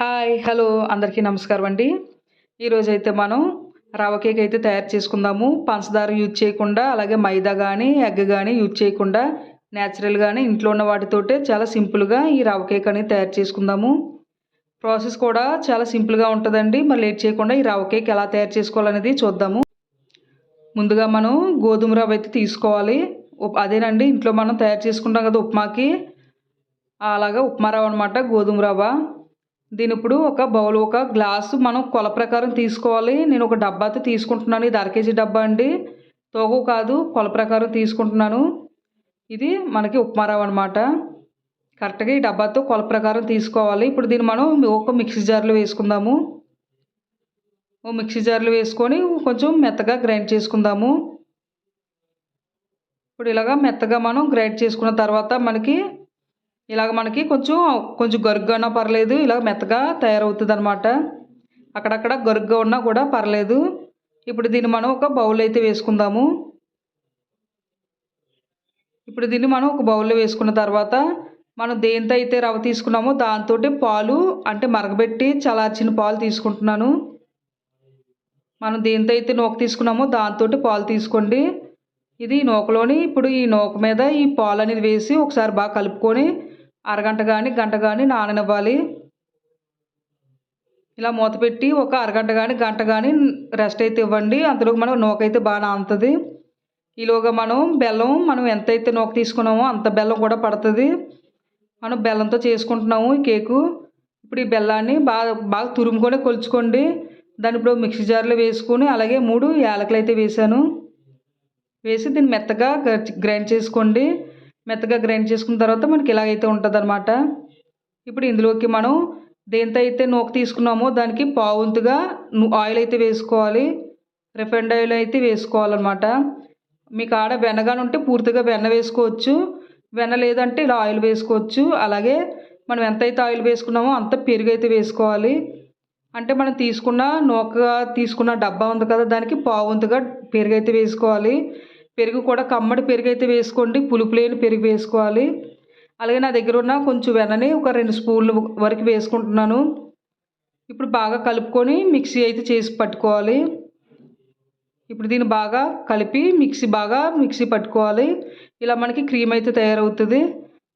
Hi hello అందరికీ నమస్కారం అండి. ఈరోజు అయితే మనం రవ కేక్ అయితే తయారు చేసుకుందాము. పంచదార యూజ్ చేయకుండా అలాగే మైదా కానీ ఎగ్ కానీ యూజ్ చేయకుండా న్యాచురల్గానే ఇంట్లో ఉన్న వాటితోటే చాలా సింపుల్గా ఈ రవ కేక్ అనేది తయారు చేసుకుందాము. ప్రాసెస్ కూడా చాలా సింపుల్గా ఉంటుందండి. మరి లేట్ చేయకుండా ఈ రవ కేక్ ఎలా తయారు చేసుకోవాలనేది చూద్దాము. ముందుగా మనం గోధుమ రవ్వ అయితే తీసుకోవాలి. అదేనండి ఇంట్లో మనం తయారు చేసుకుంటాం కదా ఉప్మాకి. అలాగా ఉప్మా రవ్వ అనమాట గోధుమ రవ్వ. దీని ఇప్పుడు ఒక బౌల్ ఒక గ్లాసు మనం కొల ప్రకారం తీసుకోవాలి. నేను ఒక డబ్బాతో తీసుకుంటున్నాను. ఇది అర కేజీ డబ్బా అండి. తోగు కాదు కొల ప్రకారం తీసుకుంటున్నాను. ఇది మనకి ఉప్మా రవ్వ అనమాట కరెక్ట్గా ఈ డబ్బాతో కొల ప్రకారం తీసుకోవాలి. ఇప్పుడు దీన్ని మనం ఒక మిక్సీ జార్లో వేసుకుందాము. ఓ మిక్సీ జార్లో వేసుకొని కొంచెం మెత్తగా గ్రైండ్ చేసుకుందాము. ఇప్పుడు ఇలాగా మెత్తగా మనం గ్రైండ్ చేసుకున్న తర్వాత మనకి ఇలాగ మనకి కొంచెం కొంచెం గరుగ్గా పర్లేదు ఇలా మెత్తగా తయారవుతుంది అనమాట అక్కడక్కడ గరుగ్గా ఉన్నా కూడా పర్లేదు. ఇప్పుడు దీన్ని మనం ఒక బౌల్ అయితే వేసుకుందాము. ఇప్పుడు దీన్ని మనం ఒక బౌల్లో వేసుకున్న తర్వాత మనం దేంతో అయితే రవ్వ తీసుకున్నామో దాంతో పాలు అంటే మరగబెట్టి చలార్చిన పాలు తీసుకుంటున్నాను. మనం దేంతో అయితే నూక తీసుకున్నామో దాంతో పాలు తీసుకోండి. ఇది నూకలోని ఇప్పుడు ఈ నూక మీద ఈ పాలు అనేది వేసి ఒకసారి బాగా కలుపుకొని అరగంట కానీ గంట కానీ నాననివ్వాలి. ఇలా మూత పెట్టి ఒక అరగంట కానీ గంట కానీ రెస్ట్ అయితే ఇవ్వండి. అందులో మనం నూక అయితే బాగా నానుతుంది. ఈలోగా మనం బెల్లం మనం ఎంతైతే నూక తీసుకున్నామో అంత బెల్లం కూడా పడుతుంది. మనం బెల్లంతో చేసుకుంటున్నాము ఈ కేకు. ఇప్పుడు ఈ బెల్లాన్ని బాగా బాగా తురుముకొని కొలుచుకోండి. దాన్ని ఇప్పుడు మిక్సీ జార్లో వేసుకొని అలాగే మూడు యాలకులు అయితే వేసాను వేసి దీన్ని మెత్తగా గ్రైండ్ చేసుకోండి. మెత్తగా గ్రైండ్ చేసుకున్న తర్వాత మనకి ఇలాగైతే ఉంటుంది అనమాట ఇప్పుడు ఇందులోకి మనం దేంతో అయితే నూక తీసుకున్నామో దానికి పావుంతుగా ఆయిల్ అయితే వేసుకోవాలి. రిఫైండ్ ఆయిల్ అయితే వేసుకోవాలన్నమాట. మీకు ఆడ వెన్నగానే ఉంటే పూర్తిగా వెన్న వేసుకోవచ్చు. వెన్న లేదంటే ఇలా ఆయిల్ వేసుకోవచ్చు. అలాగే మనం ఎంతైతే ఆయిల్ వేసుకున్నామో అంత పెరుగు అయితే వేసుకోవాలి. అంటే మనం తీసుకున్న నూక తీసుకున్న డబ్బా ఉంది కదా దానికి పావుంతుగా పెరుగు అయితే వేసుకోవాలి. పెరుగు కూడా కమ్మడి పెరుగు అయితే వేసుకోండి. పులుపు లేని పెరుగు వేసుకోవాలి. అలాగే నా దగ్గర ఉన్న కొంచెం వెనని ఒక రెండు స్పూన్లు వరకు వేసుకుంటున్నాను. ఇప్పుడు బాగా కలుపుకొని మిక్సీ అయితే చేసి పట్టుకోవాలి. ఇప్పుడు దీన్ని బాగా కలిపి మిక్సీ బాగా మిక్సీ పట్టుకోవాలి. ఇలా మనకి క్రీమ్ అయితే తయారవుతుంది.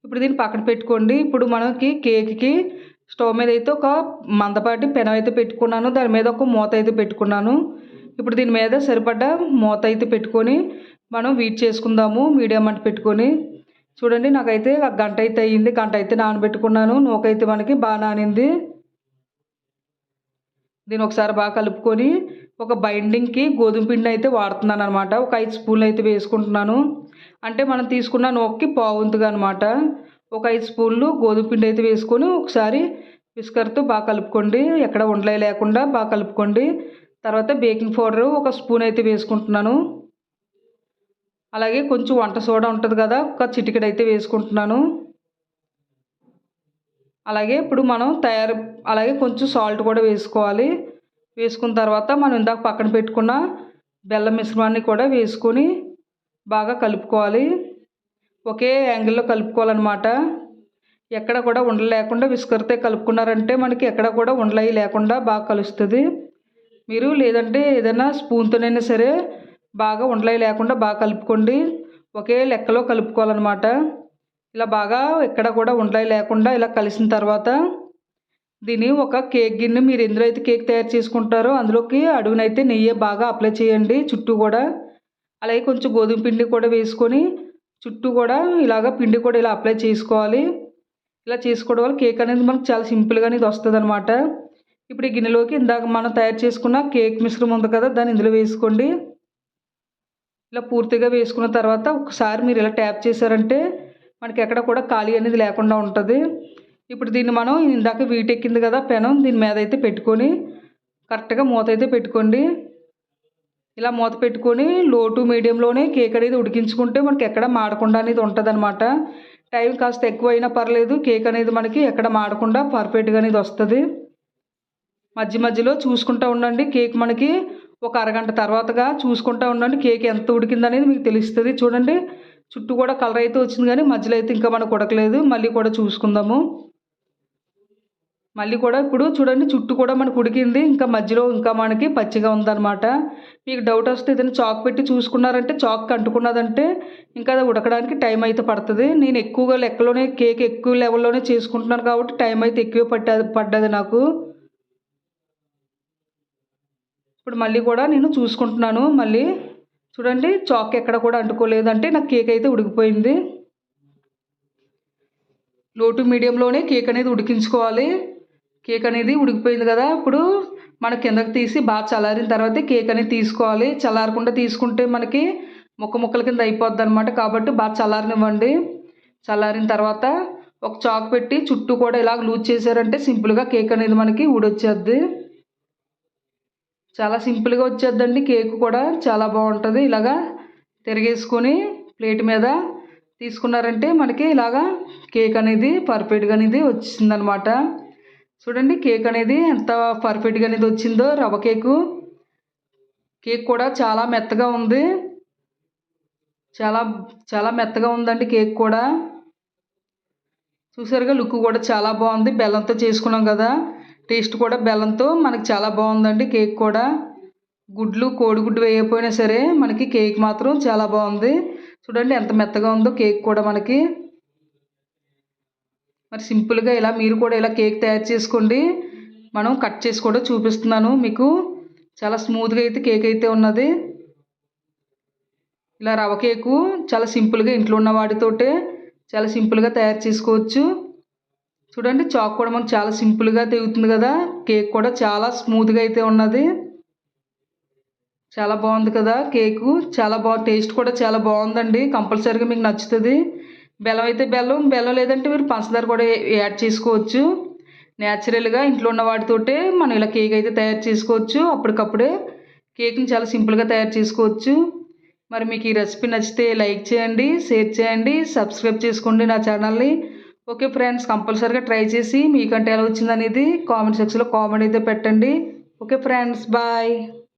ఇప్పుడు దీన్ని పక్కన పెట్టుకోండి. ఇప్పుడు మనకి కేక్కి స్టవ్ మీద అయితే ఒక మందపాటి పెనం అయితే పెట్టుకున్నాను. దాని మీద ఒక మూత అయితే పెట్టుకున్నాను. ఇప్పుడు దీని మీద సరిపడ్డ మూత అయితే పెట్టుకొని మనం వీట్ చేసుకుందాము మీడియం మంట పెట్టుకొని. చూడండి నాకైతే గంట అయితే అయ్యింది. గంట అయితే నానబెట్టుకున్నాను. నూకైతే మనకి బాగా నానింది. దీని ఒకసారి బాగా కలుపుకొని ఒక బైండింగ్కి గోధుమ పిండి అయితే వాడుతున్నాను అనమాట ఒక ఐదు స్పూన్లు అయితే వేసుకుంటున్నాను. అంటే మనం తీసుకున్న నూకకి పావుంతుగా అనమాట ఒక ఐదు స్పూన్లు గోధుమ పిండి అయితే వేసుకొని ఒకసారి విస్కర్తో బాగా కలుపుకోండి. ఎక్కడ ఉండలే లేకుండా బాగా కలుపుకోండి. తర్వాత బేకింగ్ పౌడర్ ఒక స్పూన్ అయితే వేసుకుంటున్నాను. అలాగే కొంచెం వంట సోడా ఉంటుంది కదా ఒక చిటికెడు అయితే వేసుకుంటున్నాను. అలాగే ఇప్పుడు మనం తయారు అలాగే కొంచెం సాల్ట్ కూడా వేసుకోవాలి. వేసుకున్న తర్వాత మనం ఇందాక పక్కన పెట్టుకున్న బెల్లం మిశ్రమాన్ని కూడా వేసుకొని బాగా కలుపుకోవాలి. ఒకే యాంగిల్లో కలుపుకోవాలన్నమాట. ఎక్కడ కూడా ఉండలు లేకుండా విసుకరితే కలుపుకున్నారంటే మనకి ఎక్కడ కూడా ఉండలై లేకుండా బాగా కలుస్తుంది. మీరు లేదంటే ఏదైనా స్పూన్తోనైనా సరే బాగా ఉండలే లేకుండా బాగా కలుపుకోండి. ఒకే లెక్కలో కలుపుకోవాలన్నమాట. ఇలా బాగా ఎక్కడ కూడా ఉండలే లేకుండా ఇలా కలిసిన తర్వాత దీన్ని ఒక కేక్ గిన్నె మీరు ఎందులో అయితే కేక్ తయారు చేసుకుంటారో అందులోకి అడుగునైతే నెయ్యి బాగా అప్లై చేయండి. చుట్టూ కూడా అలాగే కొంచెం గోధుమ పిండి కూడా వేసుకొని చుట్టూ కూడా ఇలాగ పిండి కూడా ఇలా అప్లై చేసుకోవాలి. ఇలా చేసుకోవడం వల్ల కేక్ అనేది మనకు చాలా సింపుల్గా అనేది వస్తుంది అనమాట ఇప్పుడు ఈ గిన్నెలోకి ఇందాక మనం తయారు చేసుకున్న కేక్ మిశ్రమం ఉంది కదా దాన్ని ఇందులో వేసుకోండి. ఇలా పూర్తిగా వేసుకున్న తర్వాత ఒకసారి మీరు ఇలా ట్యాప్ చేశారంటే మనకి ఎక్కడ కూడా ఖాళీ అనేది లేకుండా ఉంటుంది. ఇప్పుడు దీన్ని మనం ఇందాక వీటెక్కింది కదా పెనం దీని మీద అయితే పెట్టుకొని కరెక్ట్గా మూత అయితే పెట్టుకోండి. ఇలా మూత పెట్టుకొని లో టు మీడియంలోనే కేక్ అనేది ఉడికించుకుంటే మనకి ఎక్కడ మాడకుండా అనేది ఉంటుంది టైం కాస్త ఎక్కువ అయినా పర్లేదు కేక్ అనేది మనకి ఎక్కడ మాడకుండా పర్ఫెక్ట్గా అనేది వస్తుంది. మధ్య మధ్యలో చూసుకుంటూ ఉండండి కేక్ మనకి ఒక అరగంట తర్వాతగా చూసుకుంటూ ఉండండి. కేక్ ఎంత ఉడికిందనేది మీకు తెలుస్తుంది. చూడండి చుట్టూ కూడా కలర్ అయితే వచ్చింది కానీ మధ్యలో అయితే ఇంకా మనకు ఉడకలేదు. మళ్ళీ కూడా చూసుకుందాము. మళ్ళీ కూడా ఇప్పుడు చూడండి చుట్టూ కూడా మనకు ఉడికింది. ఇంకా మధ్యలో ఇంకా మనకి పచ్చిగా ఉందన్నమాట. మీకు డౌట్ వస్తే ఏదైనా చాక్ పెట్టి చూసుకున్నారంటే చాక్ అంటుకున్నదంటే ఇంకా అది ఉడకడానికి టైం అయితే పడుతుంది. నేను ఎక్కువగా లెక్కలోనే కేక్ ఎక్కువ లెవెల్లోనే చేసుకుంటున్నాను కాబట్టి టైం అయితే ఎక్కువ పట్టది పడ్డది నాకు. ఇప్పుడు మళ్ళీ కూడా నేను చూసుకుంటున్నాను. మళ్ళీ చూడండి చాక్ ఎక్కడ కూడా అంటుకోలేదంటే నాకు కేక్ అయితే ఉడికిపోయింది. లో టు మీడియంలోనే కేక్ అనేది ఉడికించుకోవాలి. కేక్ అనేది ఉడికిపోయింది కదా. ఇప్పుడు మన కిందకి తీసి బాగా చల్లారిన తర్వాత కేక్ అనేది తీసుకోవాలి. చల్లారకుండా తీసుకుంటే మనకి ముక్క ముక్కల కింద అయిపోద్ది అనమాట కాబట్టి బాగా చల్లారనివ్వండి. చల్లారిన తర్వాత ఒక చాక్ పెట్టి చుట్టూ కూడా ఇలా లూజ్ చేశారంటే సింపుల్గా కేక్ అనేది మనకి ఉడొచ్చేద్ది చాలా సింపుల్గా వచ్చేద్దండి. కేక్ కూడా చాలా బాగుంటుంది. ఇలాగా తిరిగేసుకొని ప్లేట్ మీద తీసుకున్నారంటే మనకి ఇలాగా కేక్ అనేది పర్ఫెక్ట్గా అనేది వచ్చిందనమాట. చూడండి కేక్ అనేది ఎంత పర్ఫెక్ట్గా అనేది వచ్చిందో రవ్వ కేకు. కేక్ కూడా చాలా మెత్తగా ఉంది. చాలా చాలా మెత్తగా ఉందండి కేక్ కూడా. చూసారుగా లుక్ కూడా చాలా బాగుంది. బెల్లంతో చేసుకున్నాం కదా. టేస్ట్ కూడా బెల్లంతో మనకి చాలా బాగుందండి. కేక్ కూడా గుడ్లు కోడిగుడ్డు వేయకపోయినా సరే మనకి కేక్ మాత్రం చాలా బాగుంది. చూడండి ఎంత మెత్తగా ఉందో కేక్ కూడా మనకి. మరి సింపుల్గా ఇలా మీరు కూడా ఇలా కేక్ తయారు చేసుకోండి. మనం కట్ చేసి కూడా చూపిస్తున్నాను మీకు. చాలా స్మూత్గా అయితే కేక్ అయితే ఉన్నది. ఇలా రవ కేకు చాలా సింపుల్గా ఇంట్లో ఉన్న వాటితోటే చాలా సింపుల్గా తయారు చేసుకోవచ్చు. చూడండి చాక్ కూడా మనకు చాలా సింపుల్గా తెగుతుంది కదా. కేక్ కూడా చాలా స్మూత్గా అయితే ఉన్నది. చాలా బాగుంది కదా కేకు. చాలా బాగా టేస్ట్ కూడా చాలా బాగుందండి. కంపల్సరీగా మీకు నచ్చుతుంది. బెల్లం అయితే బెల్లం బెల్లం లేదంటే మీరు పంచదార కూడా యాడ్ చేసుకోవచ్చు. న్యాచురల్గా ఇంట్లో ఉన్న వాటితోటే మనం ఇలా కేక్ అయితే తయారు చేసుకోవచ్చు. అప్పటికప్పుడే కేక్ని చాలా సింపుల్గా తయారు చేసుకోవచ్చు. మరి మీకు ఈ రెసిపీ నచ్చితే లైక్ చేయండి షేర్ చేయండి సబ్స్క్రైబ్ చేసుకోండి నా ఛానల్ని. ఓకే ఫ్రెండ్స్ కంపల్సరీగా ట్రై చేసి మీకంటే ఎలా వచ్చిందనేది కామెంట్ సెక్షన్లో కామెంట్ అయితే పెట్టండి. Okay friends bye.